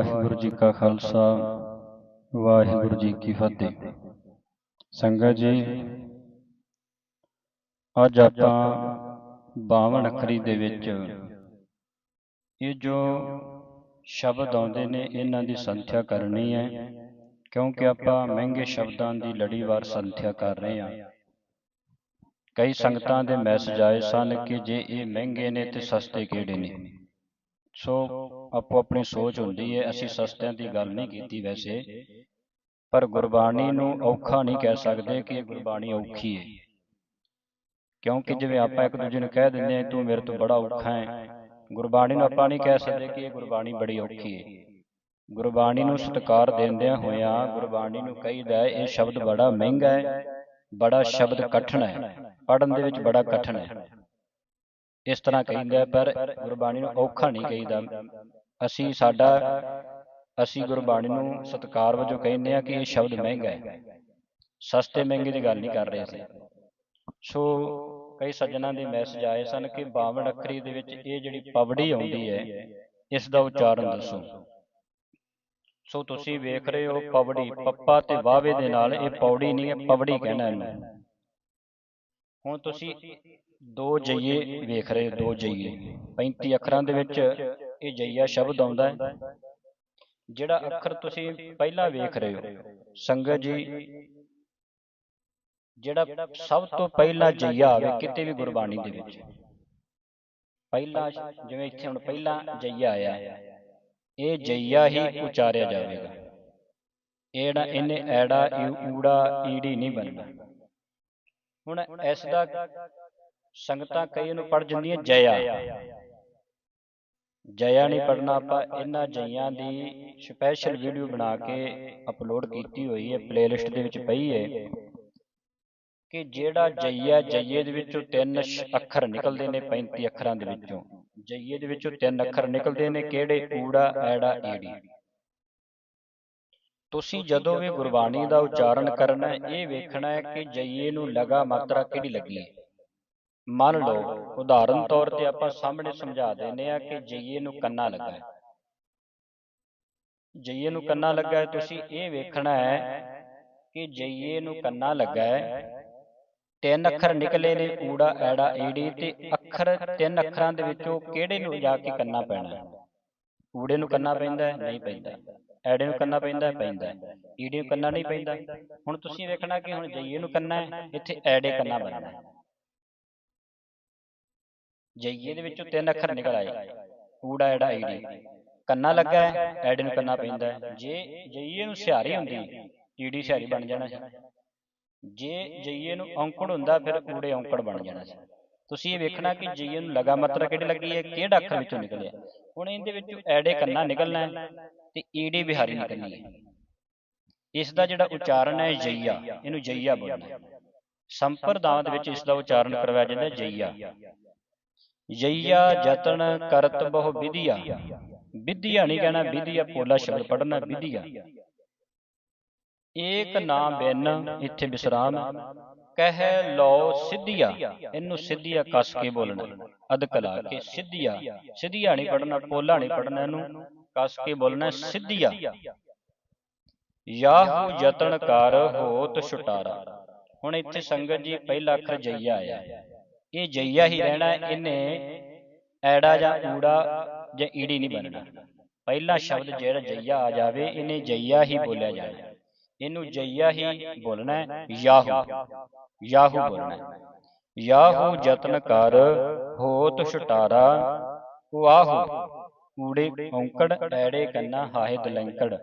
ਵਾਹਿਗੁਰੂ ਜੀ ਕਾ ਖਾਲਸਾ, ਵਾਹਿਗੁਰੂ ਜੀ ਕੀ ਫਤਿਹ। ਸੰਗਤ ਜੀ, ਅੱਜ ਆਪਾਂ 52 ਅੱਖਰੀ ਦੇ ਵਿੱਚ ਇਹ ਜੋ ਸ਼ਬਦ ਆਉਂਦੇ ਨੇ, ਇਹਨਾਂ ਦੀ ਸੰਥਿਆ ਕਰਨੀ ਹੈ, ਕਿਉਂਕਿ ਆਪਾਂ ਮਹਿੰਗੇ ਸ਼ਬਦਾਂ ਦੀ ਲੜੀਵਾਰ ਸੰਥਿਆ ਕਰ ਰਹੇ ਹਾਂ। ਕਈ ਸੰਗਤਾਂ ਦੇ ਮੈਸੇਜ ਆਏ ਸਨ ਕਿ ਜੇ ਇਹ ਮਹਿੰਗੇ ਨੇ ਤੇ ਸਸਤੇ ਕਿਹੜੇ ਨੇ? ਸੋ ਆਪੋ ਆਪਣੀ ਸੋਚ ਹੁੰਦੀ ਹੈ ਅਸੀਂ ਸਸਤਿਆਂ ਦੀ ਗੱਲ ਨਹੀਂ ਕੀਤੀ ਵੈਸੇ। ਪਰ ਗੁਰਬਾਣੀ ਨੂੰ ਔਖਾ ਨਹੀਂ ਕਹਿ ਸਕਦੇ ਕਿ ਇਹ ਗੁਰਬਾਣੀ ਔਖੀ ਹੈ ਕਿਉਂਕਿ ਜਿਵੇਂ ਆਪਾਂ ਇੱਕ ਦੂਜੇ ਨੂੰ ਕਹਿ ਦਿੰਦੇ ਹਾਂ ਤੂੰ ਮੇਰੇ ਤੋਂ ਬੜਾ ਔਖਾ ਹੈ ਗੁਰਬਾਣੀ ਨੂੰ ਆਪਾਂ ਨਹੀਂ ਕਹਿ ਸਕਦੇ ਕਿ ਇਹ ਗੁਰਬਾਣੀ ਬੜੀ ਔਖੀ ਹੈ ਗੁਰਬਾਣੀ ਨੂੰ ਸਤਿਕਾਰ ਦਿੰਦਿਆਂ ਹੋਇਆਂ ਗੁਰਬਾਣੀ ਨੂੰ ਕਹੀਦਾ ਇਹ ਸ਼ਬਦ ਬੜਾ ਮਹਿੰਗਾ ਹੈ ਬੜਾ ਸ਼ਬਦ ਕਠਿਨ ਹੈ ਪੜਨ ਦੇ ਵਿੱਚ ਬੜਾ ਕਠਿਨ ਹੈ ਇਸ ਤਰ੍ਹਾਂ ਕਹਿੰਦਾ ਪਰ ਗੁਰਬਾਣੀ ਨੂੰ ਔਖਾ ਨਹੀਂ ਕਹੀਦਾ। ਅਸੀਂ ਸਾਡਾ, ਅਸੀਂ ਗੁਰਬਾਣੀ ਨੂੰ ਸਤਿਕਾਰ ਵਜੋਂ ਕਹਿੰਦੇ ਆ ਕਿ ਇਹ ਸ਼ਬਦ ਮਹਿੰਗਾ ਹੈ। ਸਸਤੇ ਮਹਿੰਗੇ ਦੀ ਗੱਲ ਨਹੀਂ ਕਰ ਰਹੇ ਅਸੀਂ। ਸੋ ਕਈ ਸੱਜਣਾ ਦੇ ਮੈਸੇਜ ਆਏ ਸਨ ਕਿ 52 ਅੱਖਰੀ ਦੇ ਵਿੱਚ ਇਹ ਜਿਹੜੀ ਪਵੜੀ ਆਉਂਦੀ ਹੈ, ਇਸ ਦਾ ਉਚਾਰਨ ਦੱਸੋ। ਸੋ ਤੁਸੀਂ ਵੇਖ ਰਹੇ ਹੋ ਪਵੜੀ, ਪੱਪਾ ਤੇ ਵਾਵੇ ਦੇ ਨਾਲ ਇਹ ਪੌੜੀ ਨਹੀਂ ਹੈ, ਪਵੜੀ ਕਹਿਣਾ ਇਹਨੂੰ। ਹੁਣ ਤੁਸੀਂ ਦੋ ਜਈਏ ਵੇਖ ਰਹੇ ਦੋ ਜਈਏ। 35 ਅੱਖਰਾਂ ਦੇ ਵਿੱਚ ਇਹ ਜਈਆ ਸ਼ਬਦ ਆਉਂਦਾ ਹੈ। ਜਿਹੜਾ ਅੱਖਰ ਤੁਸੀਂ ਪਹਿਲਾਂ ਵੇਖ ਰਹੇ ਹੋ। ਸੰਗਤ ਜੀ ਜਿਹੜਾ ਸਭ ਤੋਂ ਪਹਿਲਾਂ ਜਈਆ ਆਵੇ ਕਿਤੇ ਵੀ ਗੁਰਬਾਣੀ ਦੇ ਵਿੱਚ। ਪਹਿਲਾ ਜਿਵੇਂ ਇੱਥੇ ਹੁਣ ਪਹਿਲਾਂ ਜਈਆ ਆਇਆ ਇਹ ਜਈਆ ਹੀ ਉਚਾਰਿਆ ਜਾਵੇਗਾ। ਇਹੜਾ ਇਹਨੇ ਐੜਾ ਊੜਾ ਈੜੀ ਨਹੀਂ ਬਣਨਾ। ਹੁਣ ਇਸ ਦਾ ਸੰਗਤਾਂ ਕਈ ਨੂੰ ਪੜ ਜਾਂਦੀਆਂ ਜਇਆ ਜਇਆ ਨਹੀਂ ਪੜਨਾ ਆਪਾਂ ਇਹਨਾਂ ਜਈਆਂ ਦੀ ਸਪੈਸ਼ਲ ਵੀਡੀਓ ਬਣਾ ਕੇ ਅਪਲੋਡ ਕੀਤੀ ਹੋਈ ਹੈ ਪਲੇਲਿਸਟ ਦੇ ਵਿੱਚ ਪਈ ਹੈ ਕਿ ਜਿਹੜਾ ਜਈਆ ਜਈਏ ਦੇ ਵਿੱਚੋਂ ਤਿੰਨ ਅੱਖਰ ਨਿਕਲਦੇ ਨੇ 35 ਅੱਖਰਾਂ ਦੇ ਵਿੱਚੋਂ। ਜਈਏ ਦੇ ਵਿੱਚੋਂ ਤਿੰਨ ਅੱਖਰ ਨਿਕਲਦੇ ਨੇ ਕਿਹੜੇ? ਊੜਾ ਐੜਾ ਈੜੀ ਤੁਸੀਂ ਜਦੋਂ ਵੀ ਗੁਰਬਾਣੀ ਦਾ ਉਚਾਰਨ ਕਰਨਾ ਇਹ ਵੇਖਣਾ ਹੈ ਕਿ ਜਈਏ ਨੂੰ ਲਗਾ ਮਾਤਰਾ ਕਿਹੜੀ ਲੱਗੀ ਹੈ? ਮੰਨ ਲਓ ਉਦਾਹਰਨ ਤੌਰ ਤੇ ਆਪਾਂ ਸਾਹਮਣੇ ਸਮਝਾ ਦਿੰਨੇ ਆ ਕਿ ਜਈਏ ਨੂੰ ਕੰਨਾ ਲੱਗਾ ਹੈ। ਜਈਏ ਨੂੰ ਕੰਨਾ ਲੱਗਾ ਹੈ ਤੁਸੀਂ ਇਹ ਵੇਖਣਾ ਹੈ ਕਿ ਜਈਏ ਨੂੰ ਕੰਨਾ ਲੱਗਾ ਹੈ। ਤਿੰਨ ਅੱਖਰ ਨਿਕਲੇ ਨੇ ਊੜਾ ਐੜਾ ਈੜੀ ਤੇ ਅੱਖਰ ਤਿੰਨ ਅੱਖਰਾਂ ਦੇ ਵਿੱਚੋਂ ਕਿਹੜੇ ਨੂੰ ਜਾ ਕੇ ਕੰਨਾ ਪੈਣਾ ਹੈ? ਊੜੇ ਨੂੰ ਕੰਨਾ ਪੈਂਦਾ ਨਹੀਂ ਪੈਂਦਾ। ਐੜੇ ਨੂੰ ਕੰਨਾ ਪੈਂਦਾ ਪੈਂਦਾ। ਈੜੇ ਨੂੰ ਕੰਨਾ ਨਹੀਂ ਪੈਂਦਾ। ਹੁਣ ਤੁਸੀਂ ਵੇਖਣਾ ਕਿ ਹੁਣ ਜਈਏ ਨੂੰ ਕੰਨਾ ਹੈ ਇੱਥੇ ਐੜੇ ਕੰਨਾ ਬਣਨਾ। ਜਈਏ ਦੇ ਵਿੱਚੋਂ ਤਿੰਨ ਅੱਖਰ ਨਿਕਲ ਆਏ। ਊੜਾ ਐੜਾ ਈੜੀ। ਕੰਨਾ ਲੱਗਾ ਹੈ ਐੜੇ ਨੂੰ ਕੰਨਾ ਪੈਂਦਾ। ਜੇ ਜਈਏ ਨੂੰ ਸਿਹਾਰੀ ਹੁੰਦੀ ਈੜੀ ਸਿਹਾਰੀ ਬਣ ਜਾਣਾ ਸੀ। ਜੇ ਜਈਏ ਨੂੰ ਔਂਕੜ ਹੁੰਦਾ ਫਿਰ ਊੜੇ ਔਂਕੜ ਬਣ ਜਾਣਾ ਸੀ। ਤੁਸੀਂ ਇਹ ਵੇਖਣਾ ਕਿ ਜਈਏ ਨੂੰ ਲਗਾ ਮਾਤਰਾ ਕਿਹੜੀ ਲੱਗੀ ਹੈ? ਕਿਹੜਾ ਅੱਖਰ ਵਿੱਚੋਂ ਨਿਕਲਿਆ? ਹੁਣ ਇਹਦੇ ਵਿੱਚੋਂ ਐੜੇ ਕੰਨਾ ਨਿਕਲਣਾ ਹੈ ਤੇ ਈੜੀ ਬਿਹਾਰੀ ਨਿਕਲਣੀ ਹੈ। ਇਸ ਦਾ ਜਿਹੜਾ ਉਚਾਰਨ ਹੈ ਜਈਆ। ਇਹਨੂੰ ਜਈਆ ਬੋਲਣਾ ਸੰਪਰਦਾਵਾਂ ਦੇ ਵਿੱਚ ਇਸ ਦਾ ਉਚਾਰਨ ਕਰਵਾਇਆ ਜਾਂਦਾ ਹੈ ਜਈਆ। ਜਈਆ ਜਤਨ ਕਰਤ ਬਹੁ ਵਿਧਿਆ। ਵਿਧਿਆ। ਨਹੀਂ ਕਹਿਣਾ ਵਿਧਿਆ ਪੋਲਾ ਸ਼ਬਦ ਪੜਨਾ ਵਿਧਿਆ। ਏਕ ਨਾਮ ਬਿਨ ਇੱਥੇ ਵਿਸਰਾਮ ਕਹਿ ਲਓ ਸਿੱਧੀਆ, ਇਹਨੂੰ ਸਿੱਧੀਆ ਕੱਸ ਕੇ ਬੋਲਣਾ। ਅਦਕ ਕੇ ਸਿੱਧੀਆ ਸਿੱਧੀਆ ਨਹੀਂ ਪੜਨਾ ਪੋਲਾ ਨਹੀਂ ਪੜਨਾ ਇਹਨੂੰ, ਕੱਸ ਕੇ ਬੋਲਣਾ ਸਿੱਧੀਆ। ਯਾਹੂ ਯਤਨ ਕਰ ਹੋਤ ਛੁਟਾਰਾ। ਹੁਣ ਇੱਥੇ ਸੰਗਤ ਜੀ ਪਹਿਲਾ ਅੱਖਰ ਜਈਆ ਆਇਆ। ਇਹ ਜਈਆ ਹੀ ਰਹਿਣਾ ਇਹਨੇ ਐੜਾ ਜਾਂ ਊੜਾ ਜਾਂ ਈੜੀ ਨਹੀਂ ਬਣਨਾ ਪਹਿਲਾ ਸ਼ਬਦ ਜਿਹੜਾ ਜਈਆ ਆ ਜਾਵੇ, ਇਹਨੇ ਜਈਆ ਹੀ ਬੋਲਿਆ ਜਾਣਾ। ਇਹਨੂੰ ਜਈਆ ਹੀ ਬੋਲਣਾ ਹੈ ਯਾਹੂ। ਯਾਹੂ ਬੋਲਣਾ। ਯਾਹੂ ਯਤਨ ਕਰ ਹੋਤ ਛਟਾਰਾ ਵਾਹੂ ਊੜੇ ਔਂਕੜ ਐੜੇ ਕੰਨਾ ਹਾਹੇ ਦਲੰਕੜ।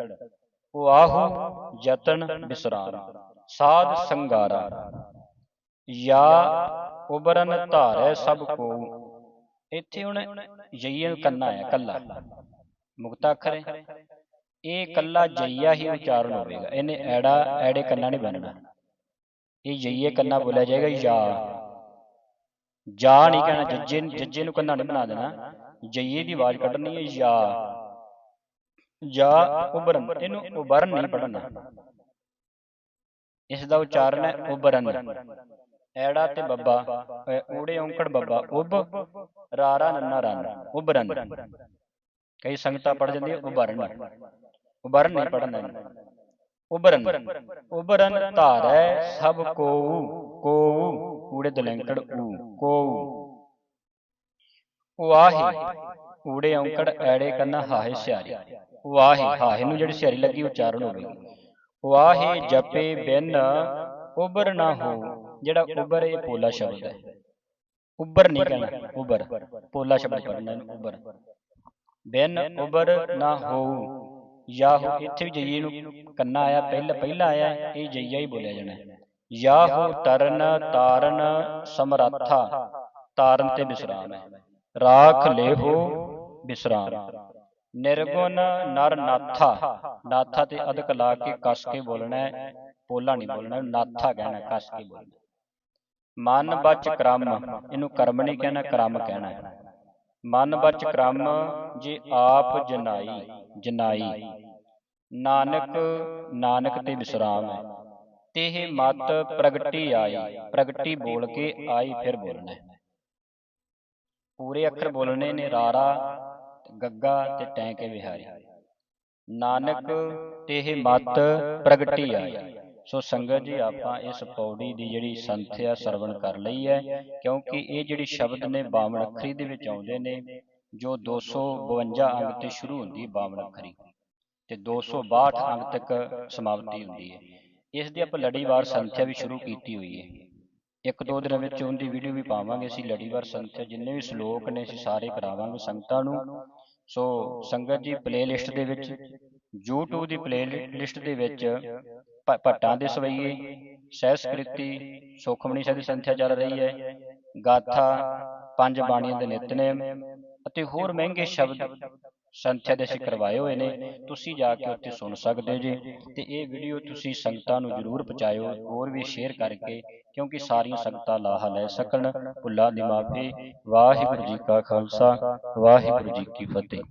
ਵਾਹੂ ਯਤਨ ਬਿਸਰਾਮ। ਸਾਧ ਸੰਗਾਰਾ। ਯਾ ਉਬਰਨ ਧਾਰੈ ਸਭ ਕੋ। ਇੱਥੇ ਹੁਣ ਜਈਏ ਨੂੰ ਕੰਨਾ ਹੈ ਕੱਲਾ। ਮੁਕਤਾ ਅੱਖਰ ਇਹ ਕੱਲਾ ਜਈਆ ਹੀ ਉਚਾਰਨ ਹੋਵੇਗਾ। ਇਹਨੇ ਐੜਾ ਐੜੇ ਕੰਨਾ ਨਹੀਂ ਬਣਨਾ ਇਹ ਜਈਏ ਕੰਨਾ ਬੋਲਿਆ ਜਾਏਗਾ ਯਾ ਜਾ। ਨਹੀਂ ਕਹਿਣਾ ਜੱਜੇ ਜੱਜੇ ਨੂੰ ਕੰਨਾ ਨਹੀਂ ਬਣਾ ਦੇਣਾ। ਜਈਏ ਦੀ ਆਵਾਜ਼ ਕੱਢਣੀ ਹੈ ਯਾ ਜਾ। ਉਬਰਨ ਇਹਨੂੰ ਉਬਰਨ ਨਹੀਂ ਪੜਨਾ ਇਸ ਦਾ ਉਚਾਰਨ ਹੈ ਉਬਰਨ ਐੜਾ ਤੇ ਬੱਬਾ ਊੜੇ ਔਂਕੜ ਬੱਬਾ ਉਬ ਰਾਰਾ ਨੰਨਾ ਰਨ ਉਬਰਨ ਕਈ ਸੰਗਤਾਂ ਪੜ ਜਾਂਦੀ ਉਭਰਨ। ਉਭਰਨ। ਨਹੀਂ ਪੜਨਾ ਉਭਰਨ ਉਭਰਨ ਧਾਰੈ ਸਭ ਕੋ ਕੋ ਊੜੇ ਦਲੈਂਕੜ ਊ ਕੋ ਵਾਹੀ ਊੜੇ ਔਂਕੜ ਐੜੇ ਕੰਨਾ ਹਾਹੇ ਸਿਆਰੀ। ਵਾਹੀ ਹਾਹੇ ਨੂੰ ਜਿਹੜੀ ਸਿਆਰੀ ਲੱਗੀ ਉਚਾਰਨ ਹੋਵੇਗੀ ਵਾਹੇ ਜਪੇ ਬਿਨ ਉਬਰ ਨਾ ਹੋ, ਜਿਹੜਾ ਉਬਰ ਇਹ ਪੋਲਾ ਸ਼ਬਦ ਹੈ। ਉਬਰ ਨਹੀਂ ਕਹਿਣਾ ਉਬਰ ਪੋਲਾ ਸ਼ਬਦ ਪੜਨਾ ਉਬਰ ਬਿਨ ਉਬਰ ਨਾ ਹੋ ਯਾਹੂ ਇੱਥੇ ਵੀ ਜਈਏ ਨੂੰ ਕੰਨਾ ਆਇਆ ਪਹਿਲਾ ਪਹਿਲਾ ਆਇਆ ਇਹ ਜਈਆ ਹੀ ਬੋਲਿਆ ਜਾਣਾ। ਯਾਹੂ ਤਰਨ ਤਾਰਨ ਸਮਰੱਥਾ ਤਾਰਨ ਤੇ ਵਿਸਰਾਮ ਹੈ। ਰਾਖ ਲੇਹੋ ਵਿਸਰਾਮ ਨਿਰਗੁਣ ਨਰ ਨਾਥਾ ਨਾਥਾ ਤੇ ਅਦਕ ਲਾ ਕੇ ਕਸ ਕੇ ਬੋਲਣਾ ਹੈ। ਪੋਲਾ ਨਹੀਂ ਬੋਲਣਾ ਨਾਥਾ ਕਹਿਣਾ ਕਸ ਕੇ ਬੋਲਣਾ। ਮਨ ਬਚ ਕਰਮ ਇਹਨੂੰ ਕਰਮ ਨਹੀਂ ਕਹਿਣਾ ਕਰਮ ਕਹਿਣਾ ਹੈ। ਮਨ ਬਚ ਕਰਮ ਜੇ ਆਪ ਜਨਾਈ ਜਨਾਈ ਨਾਨਕ ਨਾਨਕ ਤੇ ਵਿਸਰਾਮ ਹੈ। ਤੇ ਇਹ ਮਤ ਪ੍ਰਗਟੀ ਆਈ। ਪ੍ਰਗਟੀ ਬੋਲ ਕੇ ਆਈ ਫਿਰ ਬੋਲਣਾ। ਪੂਰੇ ਅੱਖਰ ਬੋਲਣੇ ਨੇ ਰਾਰਾ ਗੱਗਾ ਤੇ ਟੈਂ ਕੇ ਵਿਹਾਰੀ। ਨਾਨਕ ਤੇ ਇਹ ਮਤ ਪ੍ਰਗਟੀ ਆਈ। ਸੋ ਸੰਗਤ ਜੀ, ਆਪਾਂ ਇਸ ਪੌੜੀ ਦੀ ਜਿਹੜੀ ਸੰਥਿਆ ਸਰਵਣ ਕਰ ਲਈ ਹੈ, ਕਿਉਂਕਿ ਇਹ ਜਿਹੜੀ ਸ਼ਬਦ ਨੇ 52 ਅੱਖਰੀ ਦੇ ਵਿੱਚ ਆਉਂਦੇ ਨੇ, ਜੋ 252 ਅੰਗ ਤੇ ਸ਼ੁਰੂ ਹੁੰਦੀ ਹੈ 52 ਅੱਖਰੀ ਤੇ 262 ਅੰਗ ਤੱਕ ਸਮਾਪਤੀ ਹੁੰਦੀ ਹੈ। ਇਸ ਦੀ ਆਪਾਂ ਲੜੀਵਾਰ ਸੰਥਿਆ ਵੀ ਸ਼ੁਰੂ ਕੀਤੀ ਹੋਈ ਹੈ। ਇੱਕ ਦੋ ਦਿਨਾਂ ਵਿੱਚ ਉਹਦੀ ਵੀਡੀਓ ਵੀ ਪਾਵਾਂਗੇ ਅਸੀਂ, ਲੜੀਵਾਰ ਸੰਥਿਆ, ਜਿੰਨੇ ਵੀ ਸ਼ਲੋਕ ਨੇ ਅਸੀਂ ਸਾਰੇ ਕਰਾਵਾਂਗੇ ਸੰਗਤਾਂ ਨੂੰ। ਸੋ ਸੰਗਤ ਜੀ ਪਲੇਲਿਸਟ ਦੇ ਵਿੱਚ YouTube ਦੀ ਪਲੇਲਿਸਟ ਦੇ ਵਿੱਚ ਭੱਟਾਂ ਦੇ ਸਵਈਏ ਸਹਿਸਕ੍ਰਿਤੀ ਸੁਖਮਨੀ ਸਾਹਿਬ ਦੀ ਸੰਥਿਆ ਚੱਲ ਰਹੀ ਹੈ ਗਾਥਾ ਪੰਜ ਬਾਣੀਆਂ ਦੇ ਨਿਤਨੇਮ ਅਤੇ ਹੋਰ ਮਹਿੰਗੇ ਸ਼ਬਦ ਸੰਥਿਆ ਦੇ ਅਸੀਂ ਕਰਵਾਏ ਹੋਏ ਨੇ ਤੁਸੀਂ ਜਾ ਕੇ ਉੱਥੇ ਸੁਣ ਸਕਦੇ ਜੇ ਤੇ ਇਹ ਵੀਡੀਓ ਤੁਸੀਂ ਸੰਗਤਾਂ ਨੂੰ ਜਰੂਰ ਪਹੁੰਚਾਇਓ ਹੋਰ ਵੀ ਸ਼ੇਅਰ ਕਰਕੇ ਕਿਉਂਕਿ ਸਾਰੀਆਂ ਸੰਗਤਾਂ ਲਾਹਾ ਲੈ ਸਕਣ। ਭੁੱਲਾਂ ਦੀ ਮਾਫੀ ਵਾਹਿਗੁਰੂ ਜੀ ਕਾ ਖਾਲਸਾ ਵਾਹਿਗੁਰੂ ਜੀ ਕੀ ਫਤਿਹ।